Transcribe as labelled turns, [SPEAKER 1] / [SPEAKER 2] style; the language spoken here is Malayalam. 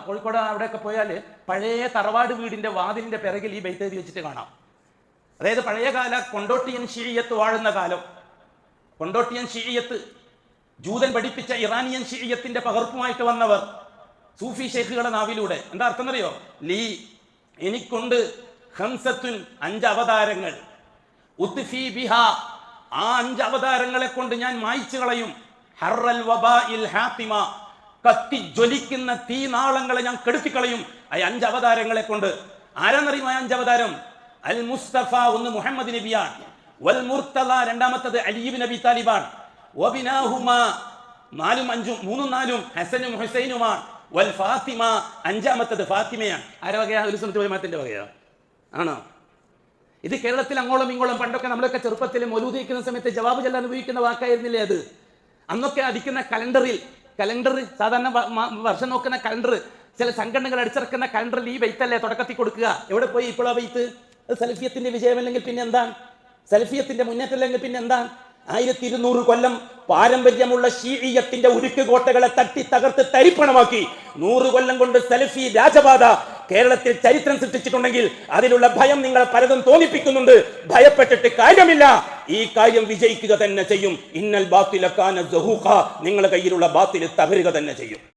[SPEAKER 1] കോഴിക്കോട് അവിടെയൊക്കെ പോയാൽ പഴയ തറവാട് വീടിന്റെ വാതിലിന്റെ പിറകിൽ ഈ ബൈത്തേരി വെച്ചിട്ട് കാണാം. അതായത് പഴയകാല കൊണ്ടോട്ടിയൻ ഷീയത്ത് വാഴുന്ന കാലം. കൊണ്ടോട്ടിയൻ ഷീയത്ത് ജൂതൻ പഠിപ്പിച്ച ഇറാനിയൻ ഷീയത്തിന്റെ പകർപ്പുമായിട്ട് വന്നവർ സൂഫി ഷെയ്ഖുകളുടെ നാവിലൂടെ. എന്താ അർത്ഥം അറിയോ ലീ എനിക്കുണ്ട് ഹംസത്തുൻ അഞ്ച് അവതാരങ്ങൾ. ഉത്ഫി ബിഹ ആ അഞ്ച് അവതാരങ്ങളെ കൊണ്ട് ഞാൻ മായിച്ചു കളയും. ഹർറൽ വബാഇൽ ഹാത്തിമ. കത്തി ജ്വലിക്കുന്ന തീനാളങ്ങളെ ഞാൻ കെടുത്തിക്കളയും. ആ അഞ്ച് അവതാരങ്ങളെ കൊണ്ട് ആരാന്നറിയുമോ അഞ്ച് അവതാരം അൽ മുസ്തഫ ഒന്ന് മുഹമ്മദ് നബിയാണ്. വൽ മുർത്തല രണ്ടാമത്തത് അലീബ് നബി താലിബാൻ ഒബിനാഹുമ നാലും അഞ്ചും മൂന്നും നാലും ഹസനും ഹുസൈനുമാണ്. വൽ ഫാത്തിമ അഞ്ചാമത്തത് ഫാത്തിമയാണ്. ആരെ വകയാ? ഒരു സുന്നത്ത് ജമാഅത്തിന്റെ വകയാ. ആണോ? ഇത് കേരളത്തിൽ അങ്ങോളം ഇങ്ങോളം പണ്ടൊക്കെ നമ്മളൊക്കെ ചെറുപ്പത്തിൽ മൊലൂദിക്കുന്ന സമയത്ത് ജവാബ് ചെല്ലാൻ ഉപയോഗിക്കുന്ന വാക്കായിരുന്നില്ലേ അത്? അന്നൊക്കെ അടിക്കുന്ന കലണ്ടറിൽ കലണ്ടർ സാധാരണ വർഷം നോക്കുന്ന കലണ്ടർ ചില സംഘടനകൾ അടിച്ചിറക്കുന്ന കലണ്ടറിൽ ഈ ബൈത്തല്ലേ തുടക്കത്തിൽ കൊടുക്കുക. എവിടെ പോയി ഇപ്പോൾ ആ ബൈത്ത് അത് വിജയമല്ലെങ്കിൽ പിന്നെ എന്താണ് സലഫിയത്തിന്റെ മുന്നേറ്റമല്ലെങ്കിൽ പിന്നെ എന്താണ് ആയിരത്തി ഇരുന്നൂറ് കൊല്ലം പാരമ്പര്യമുള്ള ഷീഇയത്തിന്റെ ഉരുക്ക് കോട്ടകളെ തട്ടി തകർത്ത് തരിപ്പണമാക്കി. നൂറ് കൊല്ലം കൊണ്ട് സെൽഫി രാജപാത കേരളത്തിൽ ചരിത്രം സൃഷ്ടിച്ചിട്ടുണ്ടെങ്കിൽ അതിലുള്ള ഭയം നിങ്ങളെ പലതും തോന്നിപ്പിക്കുന്നുണ്ട്. ഭയപ്പെട്ടിട്ട് കാര്യമില്ല. ഈ കാര്യം വിജയിക്കുക തന്നെ ചെയ്യും. ഇന്നൽ ബാത്തിലക്കാന നിങ്ങളുടെ കയ്യിലുള്ള ബാത്തിൽ തകരുക തന്നെ ചെയ്യും.